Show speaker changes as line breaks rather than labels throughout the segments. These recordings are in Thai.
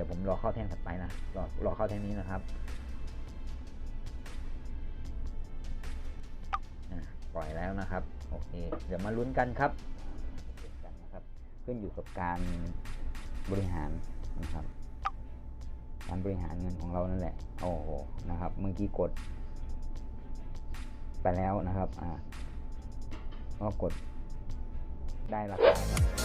ดี๋ยวผมรอเข้าแท่งถัดไปนะรอรอเข้าแท่งนี้นะครับปล่อยแล้วนะครับโอเคเดี๋ยวมาลุ้นกันครับกันนะครับ ขึ้นอยู่กับการบริหารนะครับ การบริหารเงินของเรานั่นแหละโอ้โหนะครับเมื่อกี้กด ไปแล้วนะครับอ่าก็กดได้ราคา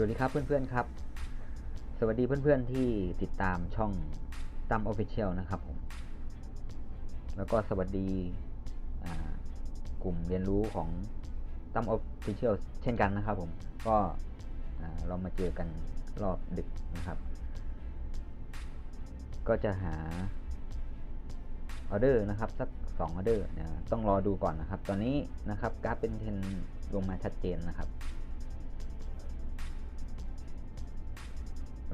วัสดีครับเพื่อนๆครับ สวัสดีเพื่อนๆที่ติดตามช่องตั้มออฟฟิเชียลนะครับผมแล้วก็สวัสดีกลุ่มเรียนรู้ของตั้มออฟฟิเชียลเช่นกันนะครับผมก็เรามาเจอกันรอบดึกนะครับ ก็จะหาออเดอร์นะครับสัก2ออเดอร์นะต้องรอดูก่อนนะครับ ตอนนี้นะครับกราฟเป็นเทรนลงมาชัดเจนนะครับ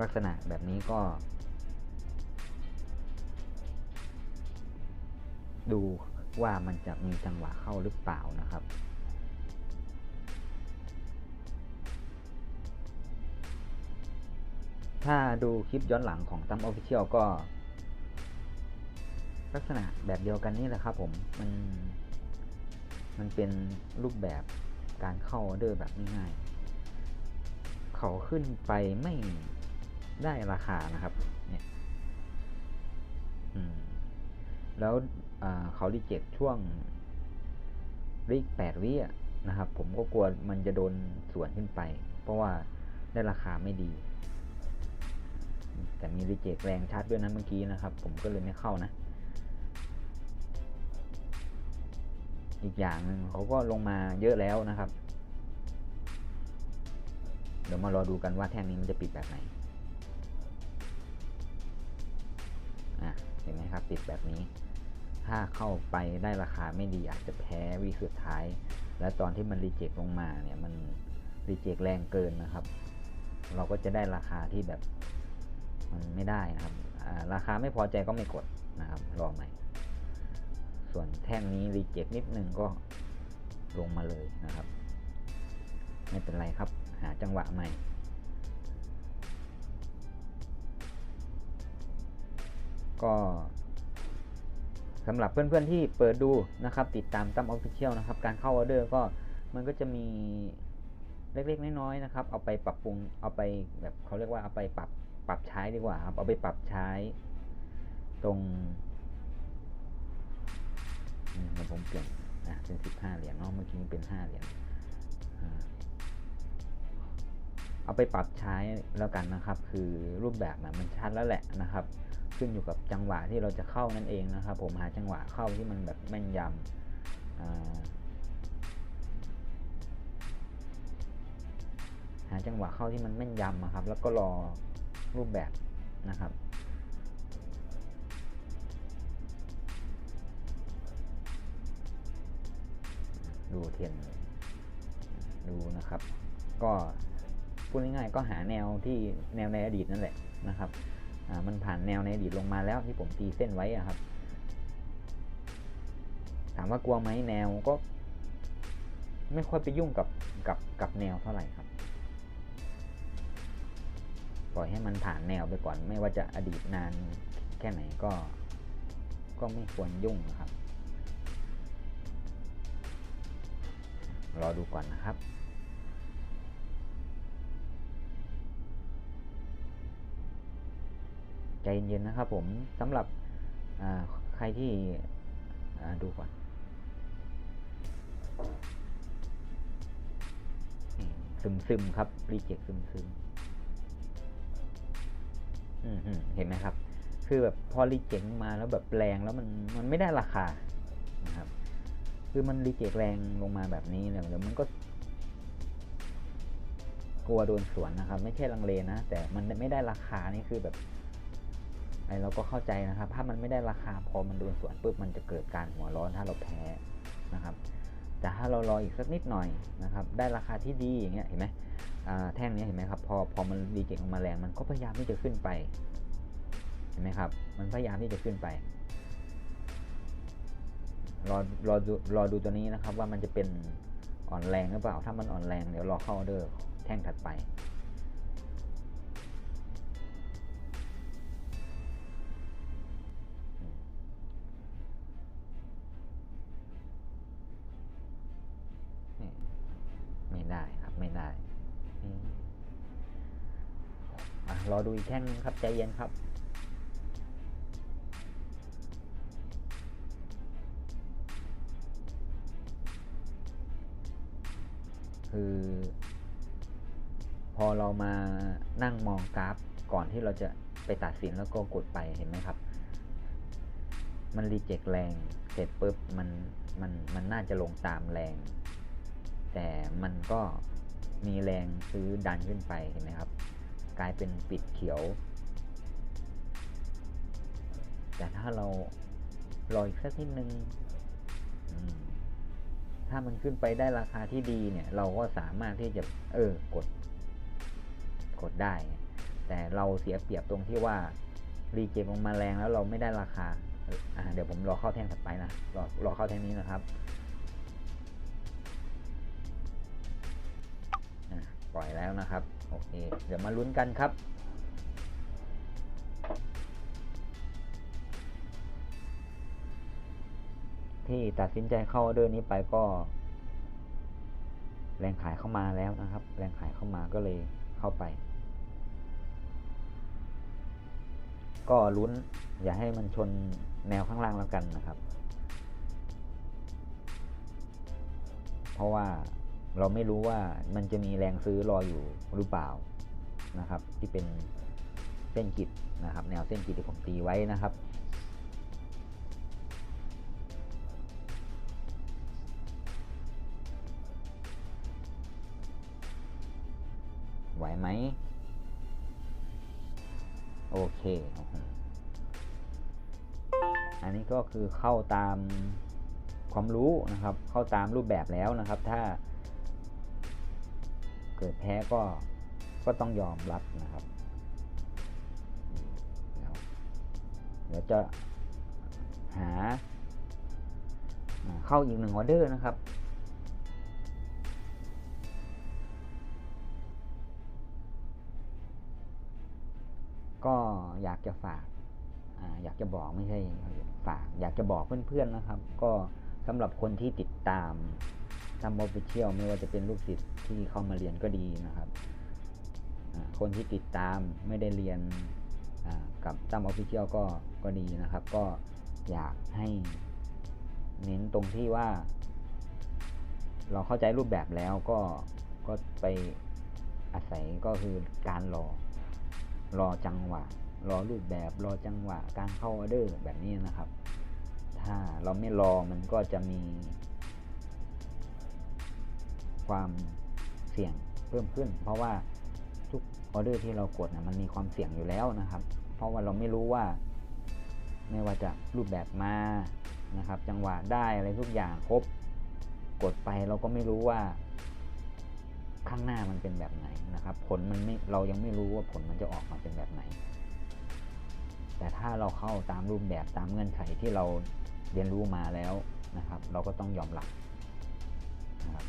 ลักษณะแบบนี้ก็ ดูว่ามันจะมีจังหวะเข้าหรือเปล่านะครับ ถ้าดูคลิปย้อนหลังของตั้มออฟฟิเชียลก็ ลักษณะแบบเดียวกันนี่แหละครับผมมันมันเป็นรูปแบบการเข้าออเดอร์แบบง่ายๆ เขาขึ้นไปไม่ ได้ราคานะครับ เนี่ยแล้วเขารีเจ็คช่วงรีแปดวิอะนะครับ ผมก็กลัวมันจะโดนสวนขึ้นไป เพราะว่าได้ราคาไม่ดี แต่มีรีเจ็คแรงชัดด้วยนะเมื่อกี้นะครับ ผมก็เลยไม่เข้านะ อีกอย่างหนึ่งเขาก็ลงมาเยอะแล้วนะครับ เดี๋ยวมารอดูกันว่าแท่งนี้มันจะปิดแบบไหน เห็นไหมครับปิดแบบนี้ ถ้าเข้าไปได้ราคาไม่ดีอาจจะแพ้วีสุดท้าย และตอนที่มันรีเจ็คลงมาเนี่ยมันรีเจ็คแรงเกินนะครับ เราก็จะได้ราคาที่แบบมันไม่ได้นะครับอ่าราคาไม่พอใจก็ไม่กดนะครับรอใหม่ ส่วนแท่งนี้รีเจ็คนิดนึงก็ลงมาเลยนะครับ ไม่เป็นไรครับ หาจังหวะใหม่ ก็สำหรับเพื่อนๆที่เปิดดูนะครับ ติดตามตั้มออฟฟิเชียลนะครับ การเข้าออเดอร์ก็มันก็จะมีเล็กๆน้อยๆนะครับ เอาไปปรับปรุงเอาไปแบบเขาเรียกว่าเอาไปปรับปรับใช้ดีกว่าครับเอาไปปรับใช้ตรงมเดี๋ยวผมเปลี่ยนนะเป็นสิบห้าเหรียญเนาะเมื่อกี้เป็นห้าเหรียญเอาไปปรับใช้แล้วกันนะครับ คือรูปแบบมันชัดแล้วแหละนะครับ ขึ้นอยู่กับจังหวะที่เราจะเข้านั่นเองนะครับ ผมหาจังหวะเข้าที่มันแบบแม่นยำหาจังหวะเข้าที่มันแม่นยำอะครับ แล้วก็รอรูปแบบนะครับดูเทียนดูนะครับ ก็พูดง่ายๆก็หาแนวที่แนวในอดีตนั่นแหละนะครับ มันผ่านแนวในอดีตลงมาแล้วที่ผมตีเส้นไว้อะครับ ถามว่ากลัวไหมแนวก็ ไม่ค่อยไปยุ่งกับกับกับแนวเท่าไหร่ครับ ปล่อยให้มันผ่านแนวไปก่อน ไม่ว่าจะอดีตนานแค่ไหนก็ ก็ไม่ควรยุ่งนะครับ รอดูก่อนนะครับ ใจเย็นๆนะครับผมสำหรับใครที่ดูก่อนซึมซึมๆครับรีเจ็คซึมซึมๆอืมอืมเห็นไหมครับ คือแบบพอรีเจ็คมาแล้วแบบแรงแล้วมันมันไม่ได้ราคานะครับ คือมันรีเจ็คแรงลงมาแบบนี้เนี่ยเดี๋ยวมันก็ กลัวโดนสวนนะครับ ไม่ใช่ลังเลนะแต่มันไม่ได้ราคานี่คือแบบ ไอเราก็เข้าใจนะครับ ถ้ามันไม่ได้ราคาพอมันโดนสวนปุ๊บมันจะเกิดการหัวร้อนถ้าเราแพ้นะครับ แต่ถ้าเรารออีกสักนิดหน่อยนะครับ ได้ราคาที่ดีอย่างเงี้ยเห็นไหมแท่งนี้เห็นไหมครับ พอพอมันรีเจ็คออกมาแรงมันก็พยายามที่จะขึ้นไป เห็นไหมครับ มันพยายามที่จะขึ้นไป รอรอดูรอดูตัวนี้นะครับ ว่ามันจะเป็นอ่อนแรงหรือเปล่า ถ้ามันอ่อนแรงเดี๋ยวรอเข้าออเดอร์แท่งถัดไป ไม่ได้ครับไม่ได้รอดูอีกแท่งนึงครับใจเย็นครับคือพอเรามานั่งมองกราฟก่อนที่เราจะไปตัดสินแล้วก็กดไปเห็นไหมครับ มันรีเจ็คแรงเสร็จปุ๊บมันมันมันน่าจะลงตามแรง แต่มันก็มีแรงซื้อดันขึ้นไปเห็นไหมครับ กลายเป็นปิดเขียว แต่ถ้าเรารออีกสักนิดนึงถ้ามันขึ้นไปได้ราคาที่ดีเนี่ย เราก็สามารถที่จะเออกด กดได้ แต่เราเสียเปรียบตรงที่ว่ารีเจมลงมาแรงแล้วเราไม่ได้ราคา อ่า เดี๋ยวผมรอเข้าแท่งถัดไปนะรอรอเข้าแท่งนี้นะครับ ปล่อยแล้วนะครับ โอเค เดี๋ยวมาลุ้นกันครับ ที่ตัดสินใจเข้าเดอร์นี้ไปก็ แรงขายเข้ามาแล้วนะครับ แรงขายเข้ามาก็เลยเข้าไป ก็ลุ้น อย่าให้มันชนแนวข้างล่างแล้วกันนะครับ เพราะว่า เราไม่รู้ว่ามันจะมีแรงซื้อรออยู่หรือเปล่านะครับ ที่เป็นเส้นกิดนะครับ แนวเส้นกิดที่ผมตีไว้นะครับ ไหวไหมโอเค อันนี้ก็คือเข้าตามความรู้นะครับ เข้าตามรูปแบบแล้วนะครับ ถ้า เกิดแพ้ก็ก็ต้องยอมรับนะครับเดี๋ยวเดี๋ยวจะหาเข้าอีกหนึ่งออเดอร์นะครับ ก็อยากจะฝากออยากจะบอกไม่ใช่ฝาก อยากจะบอกเพื่อนๆนะครับ ก็สำหรับคนที่ติดตาม ทำออฟฟิเชียลไม่ว่าจะเป็นลูกศิษย์ที่เข้ามาเรียนก็ดีนะครับ คนที่ติดตามไม่ได้เรียนกับตั้มออฟฟิเชียลก็ก็ดีนะครับ ก็อยากให้เน้นตรงที่ว่า เราเข้าใจรูปแบบแล้วก็ก็ไปอาศัยก็คือการรอรอจังหวะ รอรูปแบบรอจังหวะ การเข้าออเดอร์แบบนี้นะครับ ถ้าเราไม่รอมันก็จะมี ความเสี่ยงเพิ่มขึ้น เพราะว่าทุกออเดอร์ที่เรากดนะมันมีความเสี่ยงอยู่แล้วนะครับ เพราะว่าเราไม่รู้ว่า ไม่ว่าจะรูปแบบมานะครับ จังหวะได้อะไรทุกอย่างครบ กดไปเราก็ไม่รู้ว่า ข้างหน้ามันเป็นแบบไหนนะครับ ผลมันไม่เรายังไม่รู้ว่าผลมันจะออกมาเป็นแบบไหน แต่ถ้าเราเข้าตามรูปแบบตามเงื่อนไขที่เราเรียนรู้มาแล้วนะครับ เราก็ต้องยอมรับนะครับ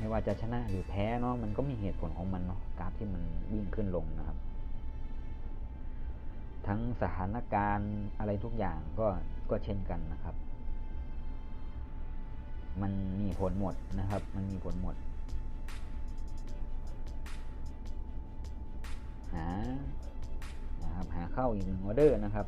ไม่ว่าจะชนะหรือแพ้เนาะมันก็มีเหตุผลของมันเนาะกราฟที่มันวิ่งขึ้นลงนะครับ ทั้งสถานการณ์อะไรทุกอย่างก็ก็เช่นกันนะครับ มันมีผลหมดนะครับ มันมีผลหมด หานะครับหาเข้าอีกหนึ่งออเดอร์นะครับ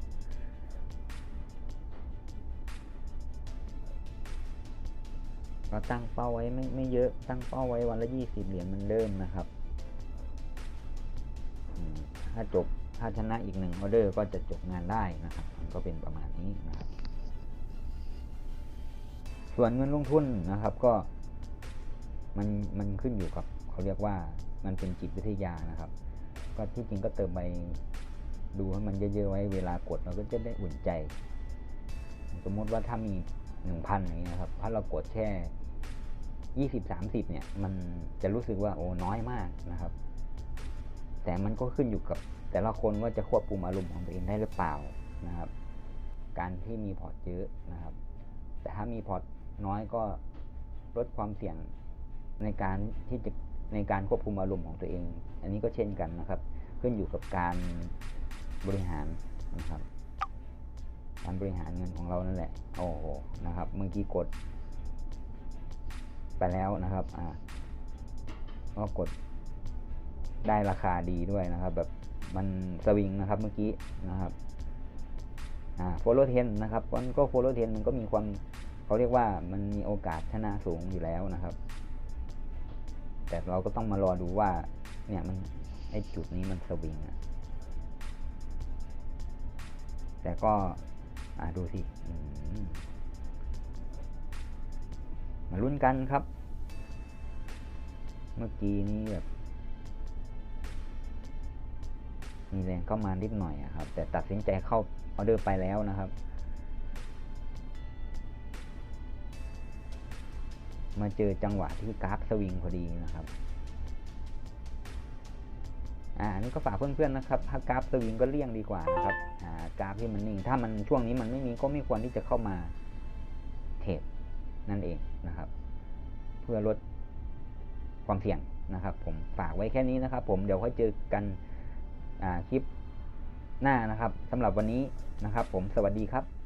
ก็ตั้งเป้าไว้ไม่ไม่เยอะตั้งเป้าไว้วันละยี่สิบเหรียญมันเดิมนะครับถ้าจบถ้าชนะอีกหนึ่งออเดอร์ก็จะจบงานได้นะครับ มันก็เป็นประมาณนี้นะครับ ส่วนเงินลงทุนนะครับก็ มันมันขึ้นอยู่กับเขาเรียกว่ามันเป็นจิตวิทยานะครับ ก็ที่จริงก็เติมไปดูให้มันเยอะๆไว้เวลากดเราก็จะได้อุ่นใจ สมมติว่าถ้ามีหนึ่งพันอย่างเงี้ยครับ ถ้าเรากดแค่ ยี่สิบสามสิบเนี่ย มันจะรู้สึกว่าโอ้น้อยมากนะครับ แต่มันก็ขึ้นอยู่กับ แต่ละคนว่าจะควบคุมอารมณ์ของตัวเองได้หรือเปล่านะครับ การที่มีพอร์ตเยอะนะครับ แต่ถ้ามีพอร์ตน้อยก็ลดความเสี่ยงในการที่จะในการควบคุมอารมณ์ของตัวเอง อันนี้ก็เช่นกันนะครับ ขึ้นอยู่กับการบริหารนะครับการบริหารเงินของเรานั่นแหละ โอ้โห นะครับ เมื่อกี้กด ไปแล้วนะครับ อ่าก็กดได้ราคาดีด้วยนะครับ แบบมันสวิงนะครับเมื่อกี้นะครับอ่าโฟลเทนนะครับมันก็โฟลเทนมันก็มีความเขาเรียกว่ามันมีโอกาสชนะสูงอยู่แล้วนะครับ แต่เราก็ต้องมารอดูว่า เนี่ยมันไอจุดนี้มันสวิงอะแต่ก็ อ่าดูสิ มาลุ้นกันครับ เมื่อกี้นี้แบบมีแรงเข้ามานิดหน่อยอะครับ แต่ตัดสินใจเข้าออเดอร์ไปแล้วนะครับ มาเจอจังหวะที่กราฟสวิงพอดีนะครับอ่านนี้ก็ฝากเพื่อนๆนะครับ ถ้ากราฟสวิงก็เลี่ยงดีกว่านะครับอ่ากราฟที่มันนิ่ง ถ้ามันช่วงนี้มันไม่มีก็ไม่ควรที่จะเข้ามาเทรด นั่นเองนะครับ เพื่อลดความเสี่ยงนะครับ ผมฝากไว้แค่นี้นะครับ ผมเดี๋ยวค่อยเจอกันคลิปหน้านะครับสำหรับวันนี้นะครับ ผมสวัสดีครับ